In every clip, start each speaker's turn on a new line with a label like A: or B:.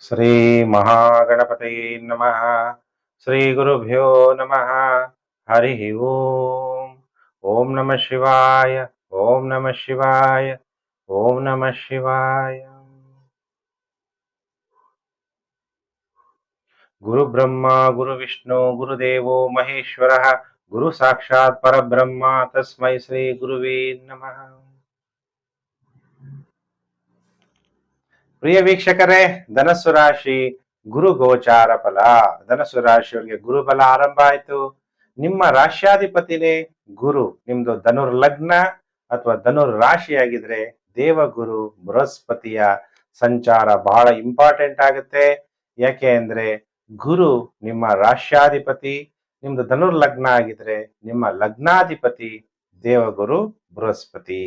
A: श्रीमहागणपतये नमः। श्रीगुरुभ्यो नमः। हरिः ॐ नमः शिवाय। ॐ नमः शिवाय। ॐ नमः शिवाय। गुरुब्रह्मा गुरुविष्णु गुरुदेवो महेश्वरः। गुरुसाक्षात् परब्रह्मा। तस्मै श्रीगुरुवे नमः। ಪ್ರಿಯ ವೀಕ್ಷಕರೇ, ಧನಸ್ಸು ರಾಶಿ ಗುರು ಗೋಚಾರ ಫಲ. ಧನಸ್ಸು ರಾಶಿಯವರಿಗೆ ಗುರು ಬಲ ಆರಂಭ ಆಯ್ತು. ನಿಮ್ಮ ರಾಶ್ಯಾಧಿಪತಿನೇ ಗುರು. ನಿಮ್ದು ಧನುರ್ ಲಗ್ನ ಅಥವಾ ಧನುರ್ ರಾಶಿಯಾಗಿದ್ರೆ ದೇವಗುರು ಬೃಹಸ್ಪತಿಯ ಸಂಚಾರ ಬಹಳ ಇಂಪಾರ್ಟೆಂಟ್ ಆಗುತ್ತೆ. ಯಾಕೆ ಅಂದ್ರೆ ಗುರು ನಿಮ್ಮ ರಾಶ್ಯಾಧಿಪತಿ, ನಿಮ್ದು ಧನುರ್ ಲಗ್ನ ಆಗಿದ್ರೆ ನಿಮ್ಮ ಲಗ್ನಾಧಿಪತಿ ದೇವಗುರು ಬೃಹಸ್ಪತಿ.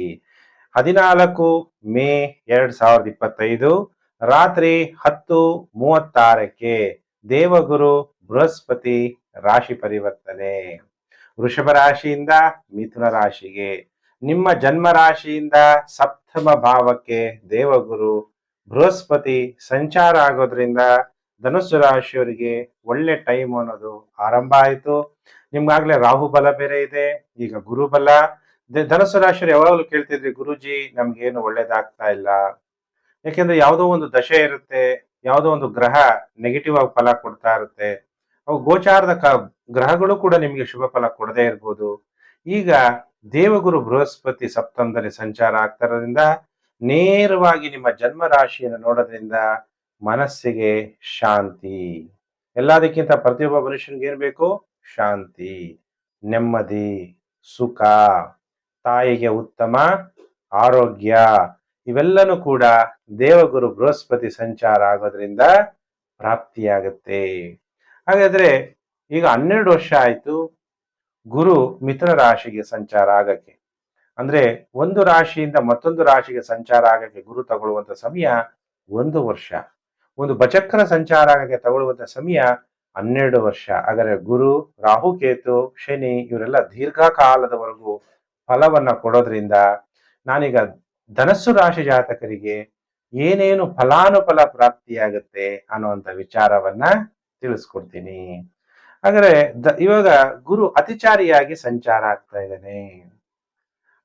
A: ಹದಿನಾಲ್ಕು ಮೇ ಎರಡ್ ಸಾವಿರದ ಇಪ್ಪತ್ತೈದು, ರಾತ್ರಿ ಹತ್ತು ಮೂವತ್ತಾರಕ್ಕೆ ದೇವಗುರು ಬೃಹಸ್ಪತಿ ರಾಶಿ ಪರಿವರ್ತನೆ. ವೃಷಭ ರಾಶಿಯಿಂದ ಮಿಥುನ ರಾಶಿಗೆ, ನಿಮ್ಮ ಜನ್ಮ ರಾಶಿಯಿಂದ ಸಪ್ತಮ ಭಾವಕ್ಕೆ ದೇವಗುರು ಬೃಹಸ್ಪತಿ ಸಂಚಾರ ಆಗೋದ್ರಿಂದ ಧನುಸ್ಸು ರಾಶಿಯವರಿಗೆ ಒಳ್ಳೆ ಟೈಮ್ ಅನ್ನೋದು ಆರಂಭ ಆಯಿತು. ನಿಮ್ಗಾಗ್ಲೇ ರಾಹು ಬಲ ಬೇರೆ ಇದೆ. ಈಗ ಗುರು ಬಲ ದ- ಧನುಸ್ಸು ರಾಶಿಯರು ಯಾವಾಗಲೂ ಕೇಳ್ತಿದ್ರಿ ಗುರುಜಿ, ನಮ್ಗೇನು ಒಳ್ಳೇದಾಗ್ತಾ ಇಲ್ಲ. ಯಾಕೆಂದ್ರೆ ಯಾವುದೋ ಒಂದು ದಶೆ ಇರುತ್ತೆ, ಯಾವುದೋ ಒಂದು ಗ್ರಹ ನೆಗೆಟಿವ್ ಆಗಿ ಫಲ ಕೊಡ್ತಾ ಇರುತ್ತೆ. ಅವು ಗೋಚಾರದ ಗ್ರಹಗಳು ಕೂಡ ನಿಮಗೆ ಶುಭ ಫಲ ಕೊಡದೇ ಇರ್ಬೋದು. ಈಗ ದೇವಗುರು ಬೃಹಸ್ಪತಿ ಸಪ್ತಮದಲ್ಲಿ ಸಂಚಾರ ಆಗ್ತಿರೋದ್ರಿಂದ ನೇರವಾಗಿ ನಿಮ್ಮ ಜನ್ಮ ರಾಶಿಯನ್ನು ನೋಡೋದ್ರಿಂದ ಮನಸ್ಸಿಗೆ ಶಾಂತಿ. ಎಲ್ಲದಕ್ಕಿಂತ ಪ್ರತಿಯೊಬ್ಬ ಮನುಷ್ಯನಿಗೆ ಏನ್ ಶಾಂತಿ, ನೆಮ್ಮದಿ, ಸುಖ. ತಾಯಿಗೆ ಉತ್ತಮ ಆರೋಗ್ಯ. ಇವೆಲ್ಲನೂ ಕೂಡ ದೇವಗುರು ಬೃಹಸ್ಪತಿ ಸಂಚಾರ ಆಗೋದ್ರಿಂದ ಪ್ರಾಪ್ತಿಯಾಗುತ್ತೆ. ಹಾಗಾದ್ರೆ ಈಗ ಹನ್ನೆರಡು ವರ್ಷ ಆಯ್ತು ಗುರು ಮಿಥುನ ರಾಶಿಗೆ ಸಂಚಾರ ಆಗಕ್ಕೆ. ಅಂದ್ರೆ ಒಂದು ರಾಶಿಯಿಂದ ಮತ್ತೊಂದು ರಾಶಿಗೆ ಸಂಚಾರ ಆಗಕ್ಕೆ ಗುರು ತಗೊಳ್ಳುವಂತ ಸಮಯ ಒಂದು ವರ್ಷ. ಒಂದು ಬಚಕ್ರ ಸಂಚಾರ ಆಗಕ್ಕೆ ತಗೊಳ್ಳುವಂತ ಸಮಯ ಹನ್ನೆರಡು ವರ್ಷ. ಆದರೆ ಗುರು ರಾಹುಕೇತು ಶನಿ, ಇವರೆಲ್ಲ ದೀರ್ಘಕಾಲದವರೆಗೂ ಫಲವನ್ನ ಕೊಡೋದ್ರಿಂದ ನಾನೀಗ ಧನಸ್ಸು ರಾಶಿ ಜಾತಕರಿಗೆ ಏನೇನು ಫಲಾನುಫಲ ಪ್ರಾಪ್ತಿಯಾಗುತ್ತೆ ಅನ್ನುವಂಥ ವಿಚಾರವನ್ನ ತಿಳಿಸ್ಕೊಡ್ತೀನಿ. ಹಾಗಾದ್ರೆ ಇವಾಗ ಗುರು ಅತಿಚಾರಿಯಾಗಿ ಸಂಚಾರ ಆಗ್ತಾ ಇದ್ದಾನೆ.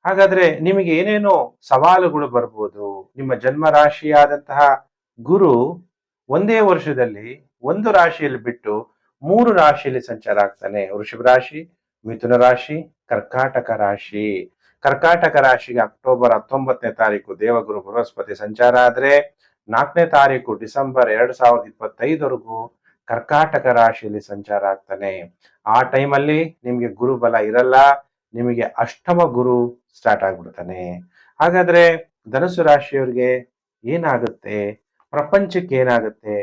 A: ಹಾಗಾದ್ರೆ ನಿಮಗೆ ಏನೇನು ಸವಾಲುಗಳು ಬರ್ಬೋದು. ನಿಮ್ಮ ಜನ್ಮ ರಾಶಿಯಾದಂತಹ ಗುರು ಒಂದೇ ವರ್ಷದಲ್ಲಿ ಒಂದು ರಾಶಿಯಲ್ಲಿ ಬಿಟ್ಟು ಮೂರು ರಾಶಿಯಲ್ಲಿ ಸಂಚಾರ ಆಗ್ತಾನೆ. ವೃಷಭ ರಾಶಿ, ಮಿಥುನ ರಾಶಿ ಕರ್ಕಾಟಕ ರಾಶಿ. ಕರ್ಕಾಟಕ ರಾಶಿಗೆ ಅಕ್ಟೋಬರ್ ಹತ್ತೊಂಬತ್ತನೇ ತಾರೀಕು ದೇವಗುರು ಬೃಹಸ್ಪತಿ ಸಂಚಾರ ಆದ್ರೆ ನಾಲ್ಕನೇ ತಾರೀಕು ಡಿಸೆಂಬರ್ ಎರಡು ಸಾವಿರದ ಇಪ್ಪತ್ತೈದವರೆಗೂ ಕರ್ಕಾಟಕ ರಾಶಿಯಲ್ಲಿ ಸಂಚಾರ ಆಗ್ತಾನೆ. ಆ ಟೈಮಲ್ಲಿ ನಿಮಗೆ ಗುರು ಬಲ ಇರಲ್ಲ, ನಿಮಗೆ ಅಷ್ಟಮ ಗುರು ಸ್ಟಾರ್ಟ್ ಆಗ್ಬಿಡ್ತಾನೆ. ಹಾಗಾದ್ರೆ ಧನುಸು ರಾಶಿಯವರಿಗೆ ಏನಾಗುತ್ತೆ? ಪ್ರಪಂಚಕ್ಕೆ ಏನಾಗುತ್ತೆ?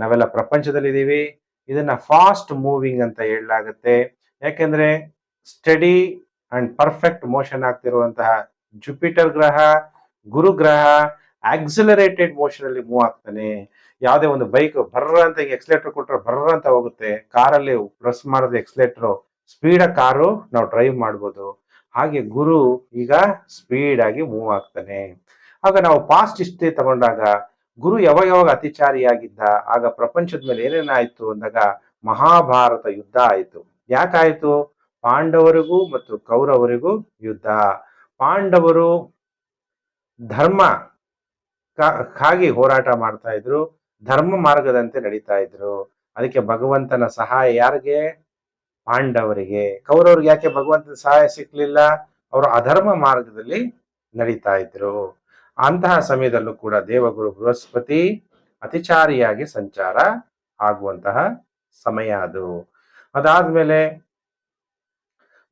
A: ನಾವೆಲ್ಲ ಪ್ರಪಂಚದಲ್ಲಿದ್ದೀವಿ. ಇದನ್ನ ಫಾಸ್ಟ್ ಮೂವಿಂಗ್ ಅಂತ ಹೇಳಲಾಗುತ್ತೆ. ಯಾಕೆಂದ್ರೆ ಸ್ಟಡಿ ಅಂಡ್ ಪರ್ಫೆಕ್ಟ್ ಮೋಷನ್ ಆಗ್ತಿರುವಂತಹ ಜುಪಿಟರ್ ಗ್ರಹ, ಗುರು ಗ್ರಹ ಆಕ್ಸಿಲರೇಟೆಡ್ ಮೋಷನ್ ಅಲ್ಲಿ ಮೂವ್ ಆಗ್ತಾನೆ. ಯಾವುದೇ ಒಂದು ಬೈಕ್ ಬರ್ರ ಅಂತ ಎಕ್ಸಲೇಟರ್ ಕೊಟ್ಟರೆ ಬರ್ರ ಅಂತ ಹೋಗುತ್ತೆ. ಕಾರಲ್ಲಿ ಪ್ರೆಸ್ ಮಾಡಿದ್ರೆ ಎಕ್ಸಲೇಟರ್ ಸ್ಪೀಡ್ ಕಾರು ನಾವು ಡ್ರೈವ್ ಮಾಡ್ಬೋದು. ಹಾಗೆ ಗುರು ಈಗ ಸ್ಪೀಡ್ ಆಗಿ ಮೂವ್ ಆಗ್ತಾನೆ. ಆಗ ನಾವು ಪಾಸ್ಟ್ ಹಿಸ್ಟ್ರಿ ತಗೊಂಡಾಗ ಗುರು ಯಾವಾಗ ಯಾವಾಗ ಅತಿಚಾರಿಯಾಗಿದ್ದ, ಆಗ ಪ್ರಪಂಚದ ಮೇಲೆ ಏನೇನಾಯ್ತು ಅಂದಾಗ ಮಹಾಭಾರತ ಯುದ್ಧ ಆಯಿತು. ಯಾಕಾಯ್ತು? ಪಾಂಡವರಿಗೂ ಮತ್ತು ಕೌರವರಿಗೂ ಯುದ್ಧ. ಪಾಂಡವರು ಧರ್ಮ ಕಾಗಿ ಹೋರಾಟ ಮಾಡ್ತಾ ಇದ್ರು, ಧರ್ಮ ಮಾರ್ಗದಂತೆ ನಡೀತಾ ಇದ್ರು. ಅದಕ್ಕೆ ಭಗವಂತನ ಸಹಾಯ ಯಾರಿಗೆ? ಪಾಂಡವರಿಗೆ. ಕೌರವರಿಗೆ ಯಾಕೆ ಭಗವಂತನ ಸಹಾಯ ಸಿಕ್ಕಲಿಲ್ಲ ಅವರು ಅಧರ್ಮ ಮಾರ್ಗದಲ್ಲಿ ನಡೀತಾ ಇದ್ರು. ಅಂತಹ ಸಮಯದಲ್ಲೂ ಕೂಡ ದೇವಗುರು ಬೃಹಸ್ಪತಿ ಅತಿಚಾರಿಯಾಗಿ ಸಂಚಾರ ಆಗುವಂತಹ ಸಮಯ ಅದು. ಅದಾದ್ಮೇಲೆ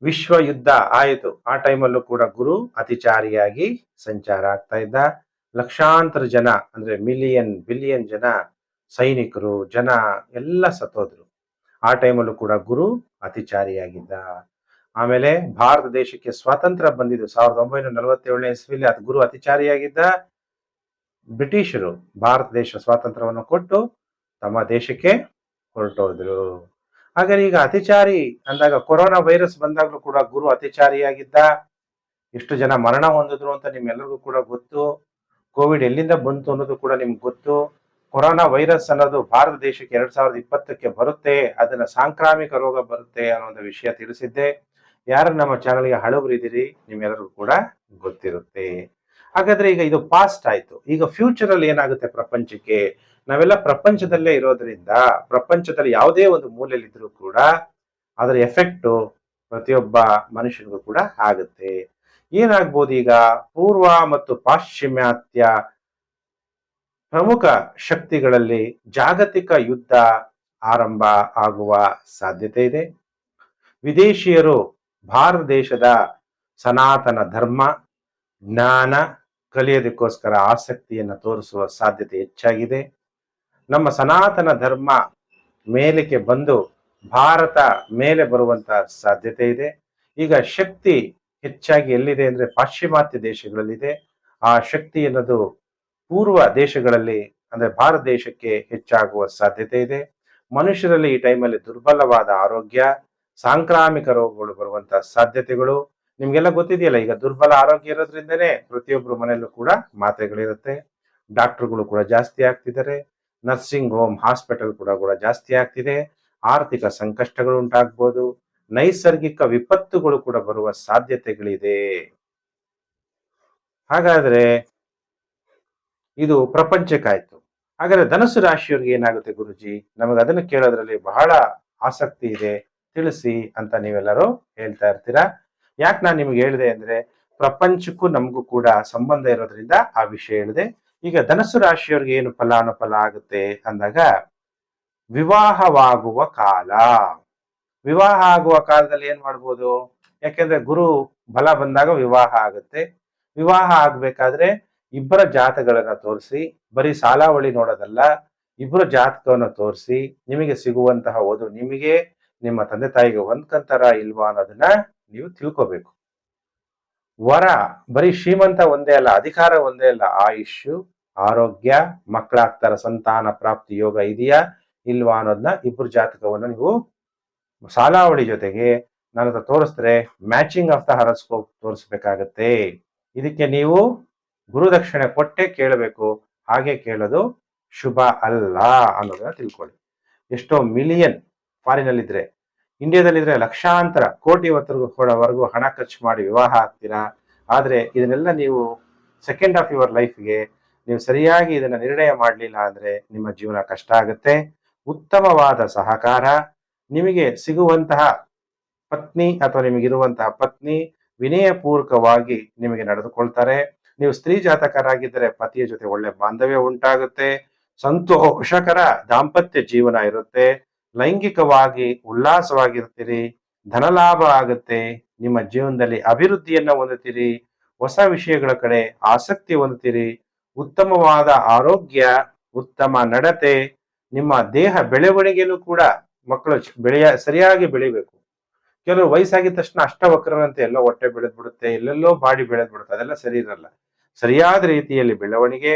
A: ವಿಶ್ವ ಯುದ್ಧ ಆಯಿತು. ಆ ಟೈಮಲ್ಲೂ ಕೂಡ ಗುರು ಅತಿಚಾರಿಯಾಗಿ ಸಂಚಾರ ಆಗ್ತಾ ಇದ್ದ. ಲಕ್ಷಾಂತರ ಜನ, ಅಂದ್ರೆ ಮಿಲಿಯನ್ ಬಿಲಿಯನ್ ಜನ ಸೈನಿಕರು, ಜನ ಎಲ್ಲ ಸತ್ತೋದ್ರು. ಆ ಟೈಮಲ್ಲೂ ಕೂಡ ಗುರು ಅತಿಚಾರಿಯಾಗಿದ್ದ. ಆಮೇಲೆ ಭಾರತ ದೇಶಕ್ಕೆ ಸ್ವಾತಂತ್ರ್ಯ ಬಂದಿದ್ದು ಸಾವಿರದ ಒಂಬೈನೂರ ನಲವತ್ತೇಳನೇ ಇಸ್ವಿಲಿ ಅದು ಗುರು ಅತಿಚಾರಿಯಾಗಿದ್ದ. ಬ್ರಿಟಿಷರು ಭಾರತ ದೇಶ ಸ್ವಾತಂತ್ರ್ಯವನ್ನು ಕೊಟ್ಟು ತಮ್ಮ ದೇಶಕ್ಕೆ ಹೊರಟೋದ್ರು. ಹಾಗಾದ್ರೆ ಈಗ ಅತಿಚಾರಿ ಅಂದಾಗ ಕೊರೋನಾ ವೈರಸ್ ಬಂದಾಗಲೂ ಕೂಡ ಗುರು ಅತಿಚಾರಿಯಾಗಿದ್ದ, ಎಷ್ಟು ಜನ ಮರಣ ಹೊಂದಿದ್ರು ಅಂತ ನಿಮ್ಮೆಲ್ಲರಿಗೂ ಕೂಡ ಗೊತ್ತು. ಕೋವಿಡ್ ಎಲ್ಲಿಂದ ಬಂತು ಅನ್ನೋದು ಕೂಡ ನಿಮ್ಗೆ ಗೊತ್ತು. ಕೊರೋನಾ ವೈರಸ್ ಅನ್ನೋದು ಭಾರತ ದೇಶಕ್ಕೆ ಎರಡ್ ಸಾವಿರದ ಇಪ್ಪತ್ತಕ್ಕೆ ಬರುತ್ತೆ, ಅದನ್ನ ಸಾಂಕ್ರಾಮಿಕ ರೋಗ ಬರುತ್ತೆ ಅನ್ನೋ ಒಂದು ವಿಷಯ ತಿಳಿಸಿದ್ದೆ. ಯಾರು ನಮ್ಮ ಚಾನಲ್ಗೆ ಹಳಬರಿದ್ದೀರಿ ನಿಮ್ಮೆಲ್ಲರಿಗೂ ಕೂಡ ಗೊತ್ತಿರುತ್ತೆ. ಹಾಗಾದ್ರೆ ಈಗ ಇದು ಪಾಸ್ಟ್ ಆಯ್ತು. ಈಗ ಫ್ಯೂಚರ್ ಅಲ್ಲಿ ಏನಾಗುತ್ತೆ ಪ್ರಪಂಚಕ್ಕೆ? ನಾವೆಲ್ಲ ಪ್ರಪಂಚದಲ್ಲೇ ಇರೋದ್ರಿಂದ, ಪ್ರಪಂಚದಲ್ಲಿ ಯಾವುದೇ ಒಂದು ಮೂಲೆಯಲ್ಲಿದ್ರೂ ಕೂಡ ಅದರ ಎಫೆಕ್ಟ್ ಪ್ರತಿಯೊಬ್ಬ ಮನುಷ್ಯನಿಗೂ ಕೂಡ ಆಗುತ್ತೆ. ಏನಾಗ್ಬೋದು ಈಗ? ಪೂರ್ವ ಮತ್ತು ಪಾಶ್ಚಿಮಾತ್ಯ ಪ್ರಮುಖ ಶಕ್ತಿಗಳಲ್ಲಿ ಜಾಗತಿಕ ಯುದ್ಧ ಆರಂಭ ಆಗುವ ಸಾಧ್ಯತೆ ಇದೆ. ವಿದೇಶಿಯರು ಭಾರತ ದೇಶದ ಸನಾತನ ಧರ್ಮ, ಜ್ಞಾನ ಕಲಿಯೋದಕ್ಕೋಸ್ಕರ ಆಸಕ್ತಿಯನ್ನು ತೋರಿಸುವ ಸಾಧ್ಯತೆ ಹೆಚ್ಚಾಗಿದೆ. ನಮ್ಮ ಸನಾತನ ಧರ್ಮ ಮೇಲಕ್ಕೆ ಬಂದು ಭಾರತ ಮೇಲೆ ಬರುವಂತಹ ಸಾಧ್ಯತೆ ಇದೆ. ಈಗ ಶಕ್ತಿ ಹೆಚ್ಚಾಗಿ ಎಲ್ಲಿದೆ ಅಂದ್ರೆ ಪಾಶ್ಚಿಮಾತ್ಯ ದೇಶಗಳಲ್ಲಿದೆ. ಆ ಶಕ್ತಿ ಅನ್ನೋದು ಪೂರ್ವ ದೇಶಗಳಲ್ಲಿ ಅಂದ್ರೆ ಭಾರತ ದೇಶಕ್ಕೆ ಹೆಚ್ಚಾಗುವ ಸಾಧ್ಯತೆ ಇದೆ. ಮನುಷ್ಯರಲ್ಲಿ ಈ ಟೈಮಲ್ಲಿ ದುರ್ಬಲವಾದ ಆರೋಗ್ಯ, ಸಾಂಕ್ರಾಮಿಕ ರೋಗಗಳು ಬರುವಂತಹ ಸಾಧ್ಯತೆಗಳು ನಿಮ್ಗೆಲ್ಲ ಗೊತ್ತಿದೆಯಲ್ಲ, ಈಗ ದುರ್ಬಲ ಆರೋಗ್ಯ ಇರೋದ್ರಿಂದನೇ ಪ್ರತಿಯೊಬ್ಬರು ಮನೆಯಲ್ಲೂ ಕೂಡ ಮಾತ್ರೆಗಳಿರುತ್ತೆ. ಡಾಕ್ಟರ್ಗಳು ಕೂಡ ಜಾಸ್ತಿ ಆಗ್ತಿದ್ದಾರೆ. ನರ್ಸಿಂಗ್ ಹೋಮ್, ಹಾಸ್ಪಿಟಲ್ ಕೂಡ ಕೂಡ ಜಾಸ್ತಿ ಆಗ್ತಿದೆ. ಆರ್ಥಿಕ ಸಂಕಷ್ಟಗಳು ಉಂಟಾಗ್ಬೋದು. ನೈಸರ್ಗಿಕ ವಿಪತ್ತುಗಳು ಕೂಡ ಬರುವ ಸಾಧ್ಯತೆಗಳಿದೆ. ಹಾಗಾದ್ರೆ ಇದು ಪ್ರಪಂಚಕ್ಕಾಯ್ತು. ಹಾಗಾದ್ರೆ ಧನಸು ರಾಶಿಯವ್ರಿಗೆ ಏನಾಗುತ್ತೆ ಗುರುಜಿ? ನಮಗೆ ಅದನ್ನು ಕೇಳೋದ್ರಲ್ಲಿ ಬಹಳ ಆಸಕ್ತಿ ಇದೆ. ತಿಳಿಸಿ ಅಂತ ನೀವೆಲ್ಲರೂ ಹೇಳ್ತಾ ಇರ್ತೀರಾ? ಯಾಕೆ ನಾನು ನಿಮ್ಗೆ ಹೇಳಿದೆ ಅಂದ್ರೆ ಪ್ರಪಂಚಕ್ಕೂ ನಮಗೂ ಕೂಡ ಸಂಬಂಧ ಇರೋದ್ರಿಂದ ಆ ವಿಷಯ ಹೇಳಿದೆ. ಈಗ ಧನಸ್ಸು ರಾಶಿಯವ್ರಿಗೆ ಏನು ಫಲಾನುಫಲ ಆಗುತ್ತೆ ಅಂದಾಗ ವಿವಾಹವಾಗುವ ಕಾಲ. ವಿವಾಹ ಆಗುವ ಕಾಲದಲ್ಲಿ ಏನ್ ಮಾಡ್ಬೋದು? ಯಾಕೆಂದ್ರೆ ಗುರು ಬಲ ಬಂದಾಗ ವಿವಾಹ ಆಗುತ್ತೆ. ವಿವಾಹ ಆಗ್ಬೇಕಾದ್ರೆ ಇಬ್ಬರ ಜಾತಗಳನ್ನ ತೋರಿಸಿ, ಬರೀ ಸಾಲಾವಳಿ ನೋಡೋದಲ್ಲ ಇಬ್ಬರ ಜಾತಕವನ್ನು ತೋರಿಸಿ, ನಿಮಗೆ ಸಿಗುವಂತಹ ಓದು, ನಿಮಗೆ ನಿಮ್ಮ ತಂದೆ ತಾಯಿಗೆ ಹೊಂದ್ಕಂತಾರ ಇಲ್ವಾ ಅನ್ನೋದನ್ನ ನೀವು ತಿಳ್ಕೋಬೇಕು. ವರ, ಬರೀ ಶ್ರೀಮಂತ ಒಂದೇ ಅಲ್ಲ, ಅಧಿಕಾರ ಒಂದೇ ಅಲ್ಲ ಆಯುಷ್ ಆರೋಗ್ಯ, ಮಕ್ಕಳಾಗ್ತಾರ, ಸಂತಾನ ಪ್ರಾಪ್ತಿ, ಯೋಗ ಇದೆಯಾ, ಇಲ್ವಾ ಅನ್ನೋದನ್ನ ಇಬ್ಬರು ಜಾತಕವನ್ನು ನೀವು ಸಾಲಾವಳಿ ಜೊತೆಗೆ ನನ್ನ ಹತ್ರ ಮ್ಯಾಚಿಂಗ್ ಆಫ್ ದ ಹರಸ್ಕೋಪ್ ತೋರಿಸ್ಬೇಕಾಗತ್ತೆ. ಇದಕ್ಕೆ ನೀವು ಗುರುದಕ್ಷಿಣೆ ಕೊಟ್ಟೆ ಕೇಳಬೇಕು, ಹಾಗೆ ಕೇಳೋದು ಶುಭ ಅಲ್ಲ ಅನ್ನೋದನ್ನ ತಿಳ್ಕೊಳ್ಳಿ. ಎಷ್ಟೋ ಮಿಲಿಯನ್ ಫಾರಿನಲ್ಲಿದ್ರೆ, ಇಂಡಿಯಾದಲ್ಲಿದ್ರೆ ಲಕ್ಷಾಂತರ ಕೋಟಿ ಹೊತ್ತವರೆಗೂ ಹಣ ಖರ್ಚು ಮಾಡಿ ವಿವಾಹ ಆಗ್ತೀರಾ? ಆದ್ರೆ ಇದನ್ನೆಲ್ಲ ನೀವು ಸೆಕೆಂಡ್ ಆಫ್ ಯುವರ್ ಲೈಫ್ಗೆ ನೀವು ಸರಿಯಾಗಿ ಇದನ್ನ ನಿರ್ಣಯ ಮಾಡಲಿಲ್ಲ ಅಂದ್ರೆ ನಿಮ್ಮ ಜೀವನ ಕಷ್ಟ ಆಗುತ್ತೆ. ಉತ್ತಮವಾದ ಸಹಕಾರ, ನಿಮಗೆ ಸಿಗುವಂತಹ ಪತ್ನಿ ಅಥವಾ ನಿಮಗಿರುವಂತಹ ಪತ್ನಿ ವಿನಯಪೂರ್ವಕವಾಗಿ ನಿಮಗೆ ನಡೆದುಕೊಳ್ತಾರೆ. ನೀವು ಸ್ತ್ರೀ ಜಾತಕರಾಗಿದ್ದರೆ ಪತಿಯ ಜೊತೆ ಒಳ್ಳೆ ಬಾಂಧವ್ಯ ಉಂಟಾಗುತ್ತೆ. ಸಂತೋಷಕರ ದಾಂಪತ್ಯ ಜೀವನ ಇರುತ್ತೆ. ಲೈಂಗಿಕವಾಗಿ ಉಲ್ಲಾಸವಾಗಿರ್ತೀರಿ ಧನಲಾಭ ಆಗುತ್ತೆ, ನಿಮ್ಮ ಜೀವನದಲ್ಲಿ ಅಭಿವೃದ್ಧಿಯನ್ನ ಹೊಂದುತ್ತೀರಿ, ಹೊಸ ವಿಷಯಗಳ ಕಡೆ ಆಸಕ್ತಿ ಹೊಂದುತ್ತೀರಿ, ಉತ್ತಮವಾದ ಆರೋಗ್ಯ, ಉತ್ತಮ ನಡತೆ, ನಿಮ್ಮ ದೇಹ ಬೆಳವಣಿಗೆನೂ ಕೂಡ ಮಕ್ಕಳು ಬೆಳೆಯ ಸರಿಯಾಗಿ ಬೆಳಿಬೇಕು. ಕೆಲವರು ವಯಸ್ಸಾಗಿದ ತಕ್ಷಣ ಅಷ್ಟವಕ್ರನಂತೆ ಎಲ್ಲೋ ಹೊಟ್ಟೆ ಬಿಡುತ್ತೆ ಎಲ್ಲೆಲ್ಲೋ ಬಾಡಿ ಬಿಡುತ್ತೆ ಅದೆಲ್ಲ ಸರಿ ಇರಲ್ಲ. ಸರಿಯಾದ ರೀತಿಯಲ್ಲಿ ಬೆಳವಣಿಗೆ,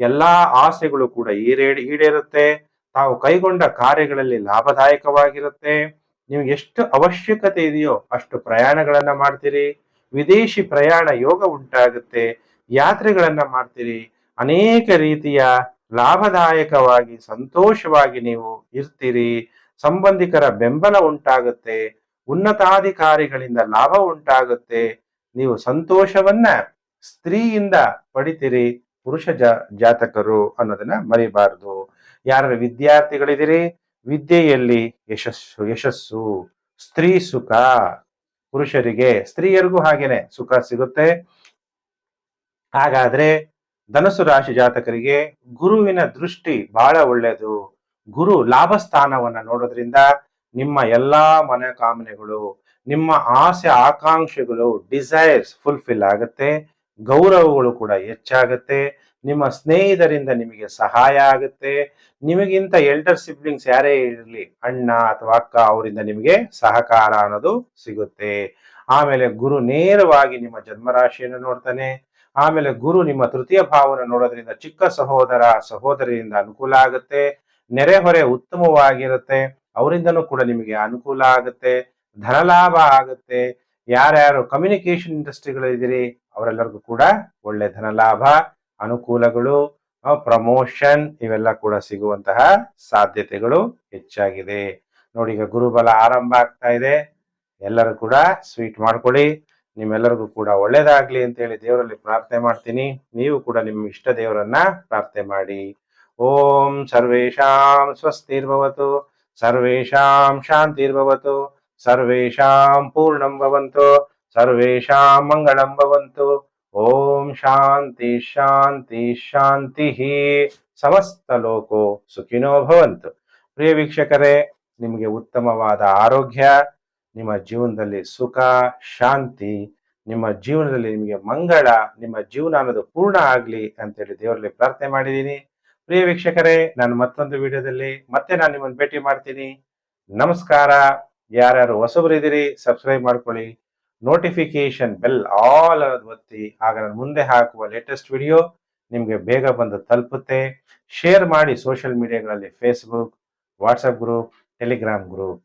A: ಎಲ್ಲಾ ಆಸೆಗಳು ಕೂಡ ಈಡೇ ಈಡೇರುತ್ತೆ. ತಾವು ಕೈಗೊಂಡ ಕಾರ್ಯಗಳಲ್ಲಿ ಲಾಭದಾಯಕವಾಗಿರುತ್ತೆ. ನಿಮ್ಗೆ ಎಷ್ಟು ಅವಶ್ಯಕತೆ ಇದೆಯೋ ಅಷ್ಟು ಪ್ರಯಾಣಗಳನ್ನ ಮಾಡ್ತೀರಿ. ವಿದೇಶಿ ಪ್ರಯಾಣ ಯೋಗ ಉಂಟಾಗುತ್ತೆ. ಯಾತ್ರೆಗಳನ್ನ ಮಾಡ್ತೀರಿ. ಅನೇಕ ರೀತಿಯ ಲಾಭದಾಯಕವಾಗಿ, ಸಂತೋಷವಾಗಿ ನೀವು ಇರ್ತೀರಿ. ಸಂಬಂಧಿಕರ ಬೆಂಬಲ ಉಂಟಾಗುತ್ತೆ. ಉನ್ನತಾಧಿಕಾರಿಗಳಿಂದ ಲಾಭ ಉಂಟಾಗುತ್ತೆ. ನೀವು ಸಂತೋಷವನ್ನ ಸ್ತ್ರೀಯಿಂದ ಪಡಿತೀರಿ. ಪುರುಷ ಜಾ, ಜಾತಕರು ಅನ್ನೋದನ್ನ ಮರಿಬಾರದು. ಯಾರ ವಿದ್ಯಾರ್ಥಿಗಳಿದ್ದೀರಿ? ವಿದ್ಯೆಯಲ್ಲಿ ಯಶಸ್ಸು ಯಶಸ್ಸು. ಸ್ತ್ರೀ ಸುಖ. ಪುರುಷರಿಗೆ, ಸ್ತ್ರೀಯರಿಗೂ ಹಾಗೇನೆ ಸುಖ ಸಿಗುತ್ತೆ. ಹಾಗಾದ್ರೆ ಧನಸು ರಾಶಿ ಜಾತಕರಿಗೆ ಗುರುವಿನ ದೃಷ್ಟಿ ಬಹಳ ಒಳ್ಳೆಯದು. ಗುರು ಲಾಭ ಸ್ಥಾನವನ್ನ ನೋಡೋದ್ರಿಂದ ನಿಮ್ಮ ಎಲ್ಲಾ ಮನೋಕಾಮನೆಗಳು, ನಿಮ್ಮ ಆಸೆ, ಆಕಾಂಕ್ಷೆಗಳು ಡಿಸೈರ್ಸ್ ಫುಲ್ಫಿಲ್ ಆಗುತ್ತೆ. ಗೌರವಗಳು ಕೂಡ ಹೆಚ್ಚಾಗುತ್ತೆ. ನಿಮ್ಮ ಸ್ನೇಹಿತರಿಂದ ನಿಮಗೆ ಸಹಾಯ ಆಗುತ್ತೆ. ನಿಮಗಿಂತ ಎಲ್ಡರ್ ಸಿಬ್ಲಿಂಗ್ಸ್ ಯಾರೇ ಇರಲಿ, ಅಣ್ಣ ಅಥವಾ ಅಕ್ಕ ಅವರಿಂದ ನಿಮಗೆ ಸಹಕಾರ ಅನ್ನೋದು ಸಿಗುತ್ತೆ. ಆಮೇಲೆ ಗುರು ನೇರವಾಗಿ ನಿಮ್ಮ ಜನ್ಮರಾಶಿಯನ್ನು ನೋಡ್ತಾನೆ. ಆಮೇಲೆ ಗುರು ನಿಮ್ಮ ತೃತೀಯ ಭಾವನ ನೋಡೋದ್ರಿಂದ ಚಿಕ್ಕ ಸಹೋದರ ಸಹೋದರಿಯಿಂದ ಅನುಕೂಲ ಆಗುತ್ತೆ. ನೆರೆಹೊರೆ ಉತ್ತಮವಾಗಿರುತ್ತೆ. ಅವರಿಂದನೂ ಕೂಡ ನಿಮಗೆ ಅನುಕೂಲ ಆಗುತ್ತೆ. ಧನಲಾಭ ಆಗುತ್ತೆ. ಯಾರ್ಯಾರು ಕಮ್ಯುನಿಕೇಶನ್ ಇಂಡಸ್ಟ್ರಿಗಳಿದ್ದೀರಿ ಅವರೆಲ್ಲರಿಗೂ ಕೂಡ ಒಳ್ಳೆ ಧನ ಲಾಭ, ಅನುಕೂಲಗಳು ಪ್ರಮೋಷನ್ ಇವೆಲ್ಲ ಕೂಡ ಸಿಗುವಂತಹ ಸಾಧ್ಯತೆಗಳು ಹೆಚ್ಚಾಗಿದೆ. ನೋಡಿ, ಈಗ ಗುರುಬಲ ಆರಂಭ ಆಗ್ತಾ ಇದೆ. ಎಲ್ಲರೂ ಕೂಡ ಸ್ವೀಟ್ ಮಾಡ್ಕೊಳ್ಳಿ. ನಿಮ್ಮೆಲ್ಲರಿಗೂ ಕೂಡ ಒಳ್ಳೇದಾಗ್ಲಿ ಅಂತ ಹೇಳಿ ದೇವರಲ್ಲಿ ಪ್ರಾರ್ಥನೆ ಮಾಡ್ತೀನಿ. ನೀವು ಕೂಡ ನಿಮ್ಮ ಇಷ್ಟ ದೇವರನ್ನ ಪ್ರಾರ್ಥನೆ ಮಾಡಿ. ಓಂ ಸರ್ವೇಶಾಂ ಸ್ವಸ್ತಿರ್ಭವತು ಸರ್ವೇಶಾಂ ಶಾಂತಿರ್ಭವತು ಸರ್ವೇಶಾಂ ಪೂರ್ಣಂ ಭವಂತು. ಸರ್ವೇಶಾಂ ಮಂಗಳಂ ಭವಂತು ಓಂ ಶಾಂತಿ ಶಾಂತಿ ಶಾಂತಿ ಸಮಸ್ತ ಲೋಕೋ ಸುಖಿನೋ ಭವಂತು ಪ್ರಿಯ ವೀಕ್ಷಕರೇ ನಿಮಗೆ ಉತ್ತಮವಾದ ಆರೋಗ್ಯ, ನಿಮ್ಮ ಜೀವನದಲ್ಲಿ ಸುಖ, ಶಾಂತಿ, ನಿಮ್ಮ ಜೀವನದಲ್ಲಿ ನಿಮಗೆ ಮಂಗಳ, ನಿಮ್ಮ ಜೀವನ ಅನ್ನೋದು ಪೂರ್ಣ ಆಗ್ಲಿ ಅಂತೇಳಿ ದೇವರಲ್ಲಿ ಪ್ರಾರ್ಥನೆ ಮಾಡಿದ್ದೀನಿ. ಪ್ರಿಯ ವೀಕ್ಷಕರೇ ನಾನು ಮತ್ತೊಂದು ವಿಡಿಯೋದಲ್ಲಿ ಮತ್ತೆ ನಾನು ನಿಮ್ಮನ್ನು ಭೇಟಿ ಮಾಡ್ತೀನಿ. ನಮಸ್ಕಾರ. ಯಾರ್ಯಾರು ಹೊಸಬರಿದ್ದೀರಿ, ಸಬ್ಸ್ಕ್ರೈಬ್ ಮಾಡ್ಕೊಳ್ಳಿ. ನೋಟಿಫಿಕೇಶನ್ ಬೆಲ್ ಆಲ್ ಅನ್ನೋದು ಒತ್ತಿ, ಆಗ ನಾನು ಮುಂದೆ ಹಾಕುವ ಲೇಟೆಸ್ಟ್ ವಿಡಿಯೋ ನಿಮಗೆ ಬೇಗ ಬಂದು ತಲುಪುತ್ತೆ. ಶೇರ್ ಮಾಡಿ social ಮೀಡಿಯಾಗಳಲ್ಲಿ Facebook WhatsApp group Telegram group